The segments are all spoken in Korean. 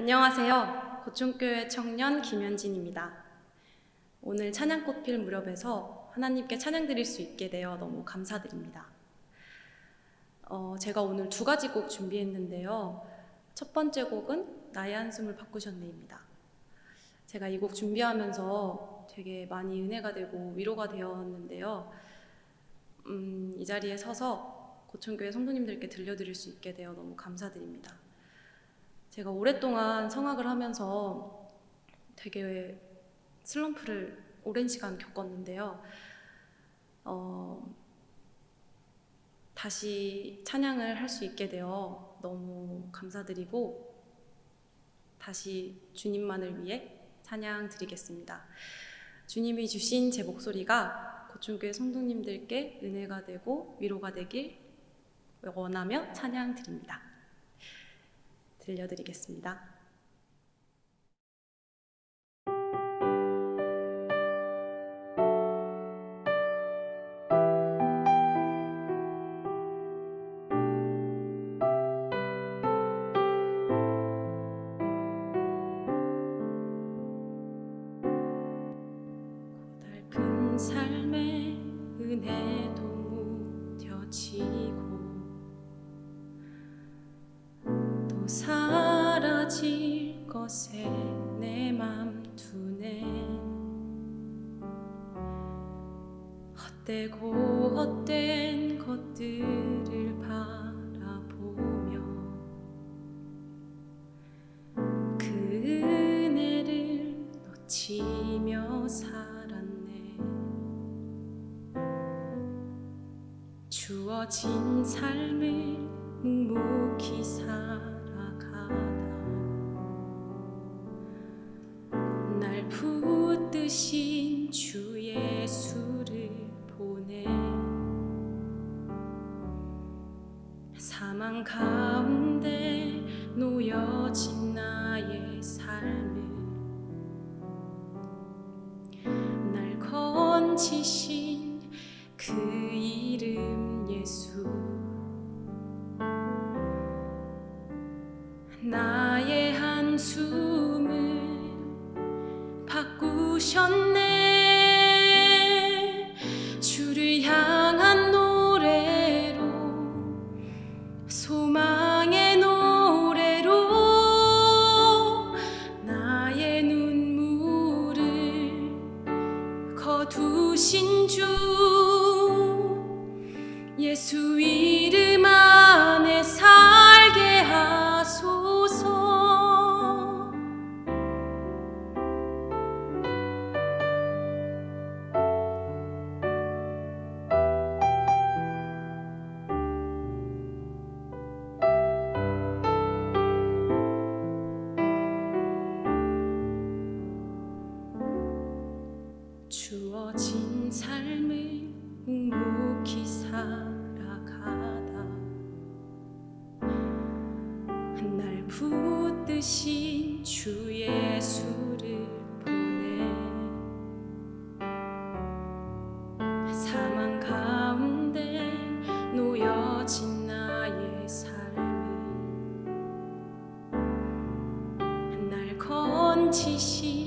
안녕하세요. 고충교회 청년 김현진입니다. 오늘 찬양꽃 필 무렵에서 하나님께 찬양 드릴 수 있게 되어 너무 감사드립니다. 어, 제가 오늘 두 가지 곡 준비했는데요. 첫 번째 곡은 나의 한숨을 바꾸셨네입니다. 제가 이 곡 준비하면서 되게 많이 은혜가 되고 위로가 되었는데요. 음, 이 자리에 서서 고촌교회 성도님들께 들려드릴 수 있게 되어 너무 감사드립니다. 제가 오랫동안 성악을 하면서 되게 슬럼프를 오랜 시간 겪었는데요. 어, 다시 찬양을 할 수 있게 되어 너무 감사드리고 다시 주님만을 위해 찬양 드리겠습니다. 주님이 주신 제 목소리가 고충교회 성도님들께 은혜가 되고 위로가 되길 원하며 찬양 드립니다. 들려드리겠습니다. 것에 내 맘 두네. 헛되고 헛된 것들을 바라보며 그 은혜를 놓치며 살았네. 주어진 삶을 붙드신 주 예수를 보내. 사망 가운데 놓여진 나의 삶을 날 건지신 그 이름 예수. 나 바꾸셨네 삶을 묵묵히 살아가다. 날 붙드신 주 예수를 보내. 사망 가운데 놓여진 나의 삶을. 날 건지신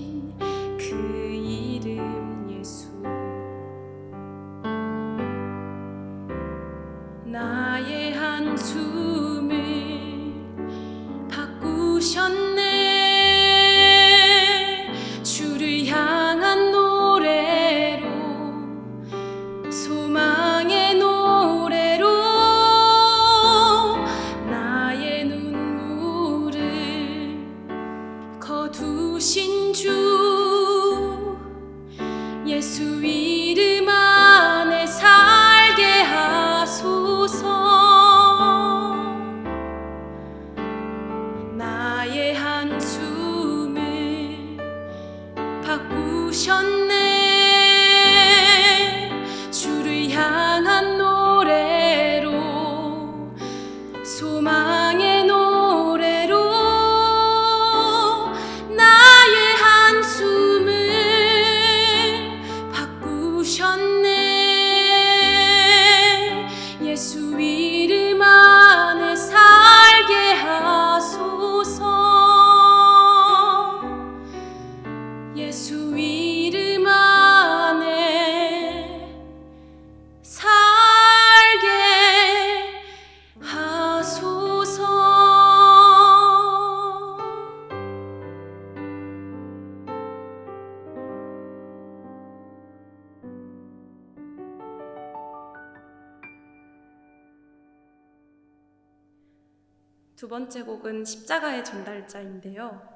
두 번째 곡은 십자가의 전달자인데요.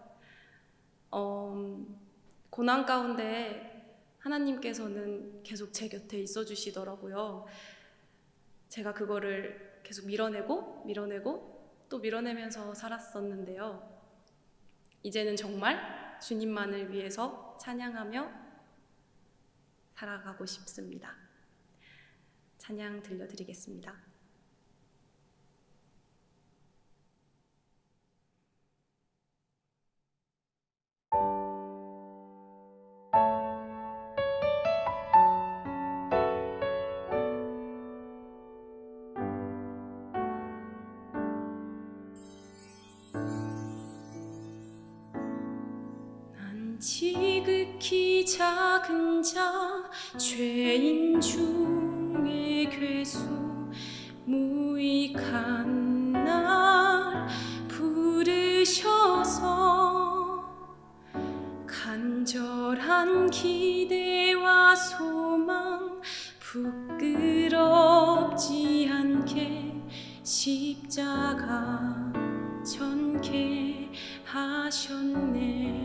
어, 고난 가운데 하나님께서는 계속 제 곁에 있어 주시더라고요. 제가 그거를 계속 밀어내고 밀어내고 또 밀어내면서 살았었는데요. 이제는 정말 주님만을 위해서 찬양하며 살아가고 싶습니다. 찬양 들려드리겠습니다. 지극히 작은 자 죄인 중에 괴수 무익한 날 부르셔서 간절한 기대와 소망 부끄럽지 않게 십자가 전개 하셨네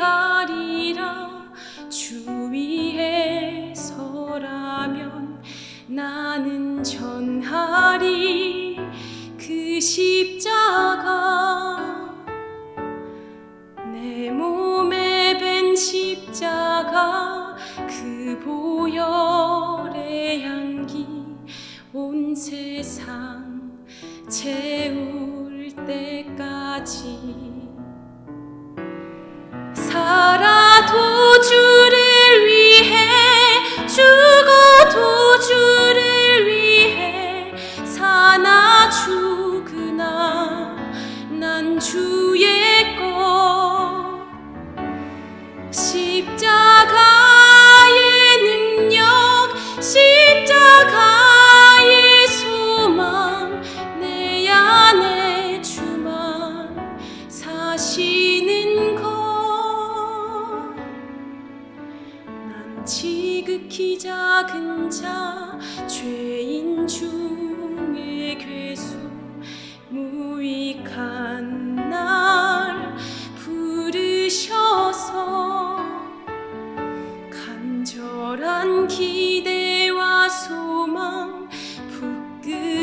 어디든지 가리라. 주위에 서라면 나는 전하리. 그 십자가 내 몸에 밴 십자가 그 보혈의 향기 온 세상 채울 때까지 살아도 주를 위해 죽어도 주를 위해 사나 죽으나 난 주의 것. 십자가의 능력 십자가의 소망 내 안에 주만 사시 작은 자 죄인 중에 괴수 무익한 날 부르셔서 간절한 기대와 소망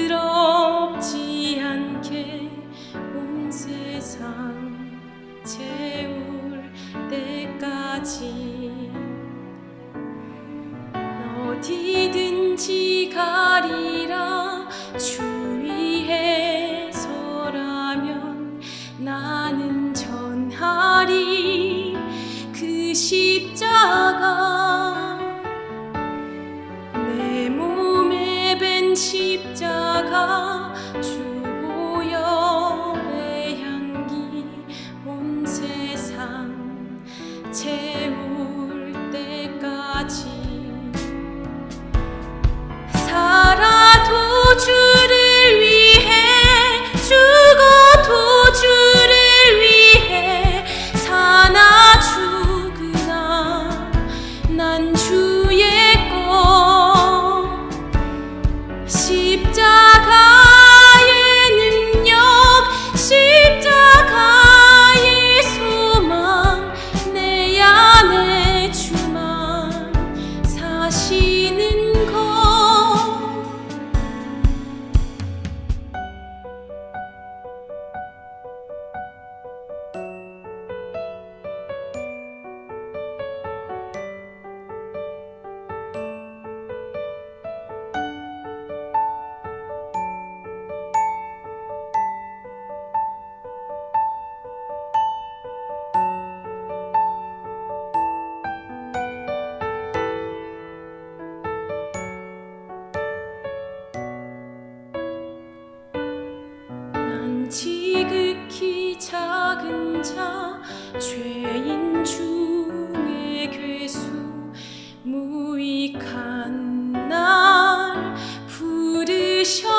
부끄럽지 않게 온 세상 채울 때까지 어 자 죄인 중에 괴수 무익한 날 부르셔서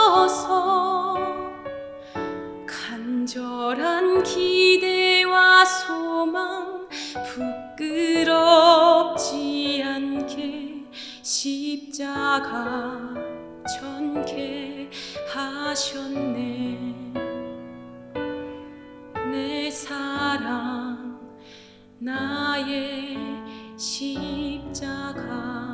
간절한 기대와 소망 부끄럽지 않게 십자가 사랑 나의 십자가.